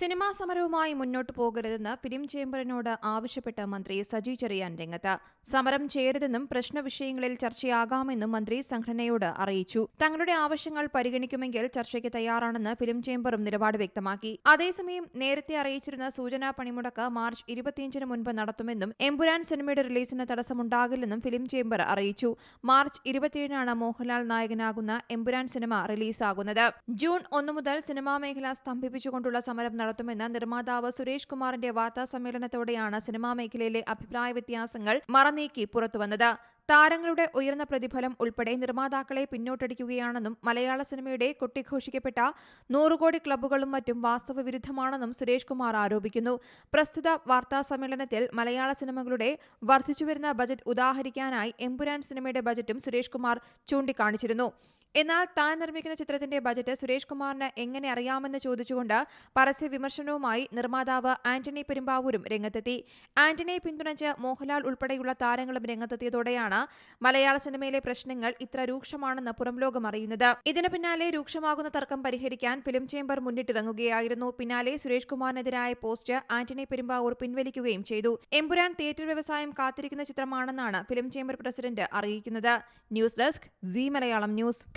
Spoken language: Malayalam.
സിനിമാ സമരവുമായി മുന്നോട്ടു പോകരുതെന്ന് ഫിലിം ചേംബറിനോട് ആവശ്യപ്പെട്ട മന്ത്രി സജി ചെറിയാൻ രംഗത്ത്. സമരം ചെയ്യരുതെന്നും പ്രശ്ന വിഷയങ്ങളിൽ ചർച്ചയാകാമെന്നും മന്ത്രി സംഘടനയോട് അറിയിച്ചു. തങ്ങളുടെ ആവശ്യങ്ങൾ പരിഗണിക്കുമെങ്കിൽ ചർച്ചയ്ക്ക് തയ്യാറാണെന്ന് ഫിലിം ചേംബറും നിലപാട് വ്യക്തമാക്കി. അതേസമയം നേരത്തെ അറിയിച്ചിരുന്ന സൂചനാ പണിമുടക്ക് മാർച്ച് ഇരുപത്തിയഞ്ചിന് മുൻപ് നടത്തുമെന്നും എംപുരാൻ സിനിമയുടെ റിലീസിന് തടസ്സമുണ്ടാകില്ലെന്നും ഫിലിം ചേംബർ അറിയിച്ചു. മാർച്ച് ഇരുപത്തിയേഴിനാണ് മോഹൻലാൽ നായകനാകുന്ന എംപുരാൻ സിനിമ റിലീസാകുന്നത്. ജൂൺ ഒന്നു മുതൽ സിനിമാ മേഖല സ്തംഭിപ്പിച്ചുകൊണ്ടുള്ള സമരം നടത്തുമെന്ന് നിർമ്മാതാവ് സുരേഷ് കുമാറിന്റെ വാർത്താ സമ്മേളനത്തോടെയാണ് സിനിമാ മേഖലയിലെ അഭിപ്രായ വ്യത്യാസങ്ങൾ മറനീക്കി പുറത്തുവന്നത്. താരങ്ങളുടെ ഉയർന്ന പ്രതിഫലം ഉൾപ്പെടെ നിർമ്മാതാക്കളെ പിന്നോട്ടടിക്കുകയാണെന്നും മലയാള സിനിമയുടെ കൊട്ടിഘോഷിക്കപ്പെട്ട നൂറുകോടി ക്ലബ്ബുകളും മറ്റും വാസ്തവവിരുദ്ധമാണെന്നും സുരേഷ് കുമാർ ആരോപിക്കുന്നു. പ്രസ്തുത വാർത്താ സമ്മേളനത്തിൽ മലയാള സിനിമകളുടെ വർദ്ധിച്ചുവരുന്ന ബജറ്റ് ഉദാഹരിക്കാനായി എമ്പുരാൻ സിനിമയുടെ ബജറ്റും സുരേഷ് കുമാർ ചൂണ്ടിക്കാണിച്ചിരുന്നു. എന്നാൽ താൻ നിർമ്മിക്കുന്ന ചിത്രത്തിന്റെ ബജറ്റ് സുരേഷ് കുമാറിന് എങ്ങനെ അറിയാമെന്ന് ചോദിച്ചുകൊണ്ട് പരസ്യ വിമർശനവുമായി നിർമ്മാതാവ് ആന്റണി പെരുമ്പാവൂരും രംഗത്തെത്തി. ആന്റണിയെ പിന്തുണച്ച് മോഹൻലാൽ ഉൾപ്പെടെയുള്ള താരങ്ങളും രംഗത്തെത്തിയതോടെയാണ് മലയാള സിനിമയിലെ പ്രശ്നങ്ങൾ ഇത്ര രൂക്ഷമാണെന്ന് പുറംലോകം അറിയുന്നത്. ഇതിനു പിന്നാലെ രൂക്ഷമാകുന്ന തർക്കം പരിഹരിക്കാൻ ഫിലിം ചേംബർ മുന്നിട്ടിറങ്ങുകയായിരുന്നു. പിന്നാലെ സുരേഷ് കുമാറിനെതിരായ പോസ്റ്റ് ആന്റണി പെരുമ്പാവൂർ പിൻവലിക്കുകയും ചെയ്തു. എമ്പുരാൻ തിയേറ്റർ വ്യവസായം കാത്തിരിക്കുന്ന ചിത്രമാണെന്നാണ് ഫിലിം ചേംബർ പ്രസിഡന്റ് അറിയിക്കുന്നത്. News desk Zee Malayalam news.